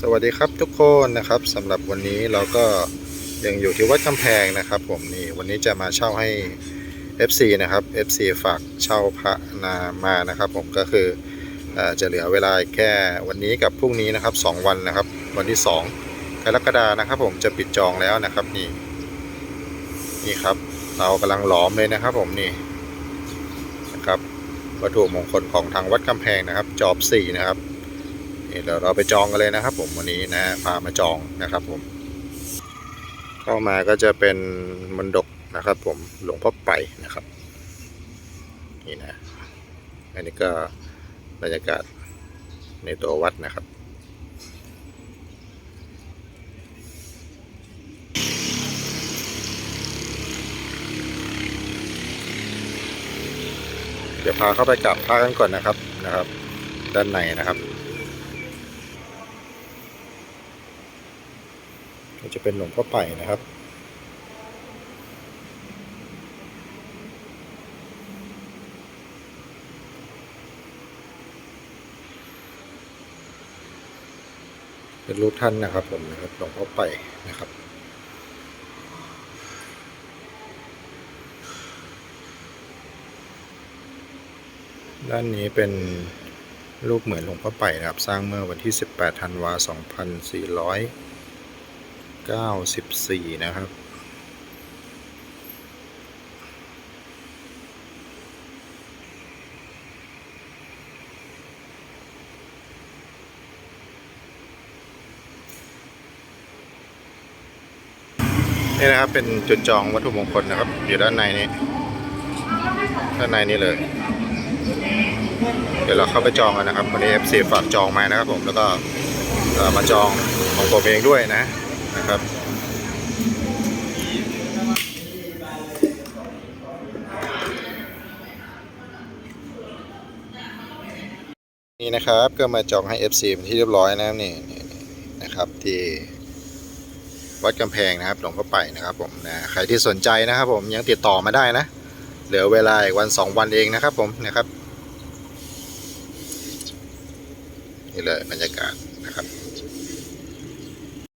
สวัสดีครับทุกคนนะครับสำหรับวันนี้เราก็ยังอยู่ที่วัดกำแพงนะครับ ผมนี่วันนี้จะมาเช่าให้ FC นะครับ FC ฝากเช่าพระนามานะครับ ผมก็คืออจะเหลือเวลาแค่วันนี้กับพรุ่งนี้นะครับ 2 วันนะครับ วันที่ 2 กรกฎานะครับ ผมจะปิดจองแล้วนะครับนี่นี่ครับ เรากำลังหลอมเลยนะครับ ผมนี่นะครับวัตถุมงคลของทางวัดกำแพงนะครับ จอบสี่นะครับ นี่เดี๋ยวเราไปจองกันเลยนะครับ ผมวันนี้นะพามาจองนะครับ ผม เข้ามาก็จะเป็นมนดกนะครับ ผมหลวงพ่อไปนะครับนี่นะอันนี้ก็บรรยากาศในตัววัดนะครับเดี๋ยวพาเข้าไปกราบพระกันก่อนนะครับนะครับ ด้านในนะครับ ก็จะเป็นหลวงพ่อไผ่นะครับ เป็นรูปท่านนะครับผมนะครับหลวงพ่อไผ่นะครับด้านนี้เป็นรูปเหมือนหลวงพ่อไผ่นะครับ สร้างเมื่อวันที่ 18 ธันวา 2494นะครับ นี่นะครับเป็นจุดจองวัตถุมงคลนะครับ อยู่ด้านในนี้ ด้านในนี้เลย เดี๋ยวเราเข้าไปจองกันนะครับวันนี้ FC ฝากจองมานะครับผมแล้วก็มาจองของผมเองด้วยนะ นะครับนี่นะครับก็มาจองให้ FC เป็นที่เรียบร้อยนะครับนี่นี่นี่นะครับที่วัดกำแพงนะครับหลวงพ่อไปนะครับผมนะใครที่สนใจนะครับ ผมยังติดต่อมาได้นะเหลือเวลาอีกวันสองวันเองนะครับ ผมนะครับนี่เลยบรรยากาศนะครับ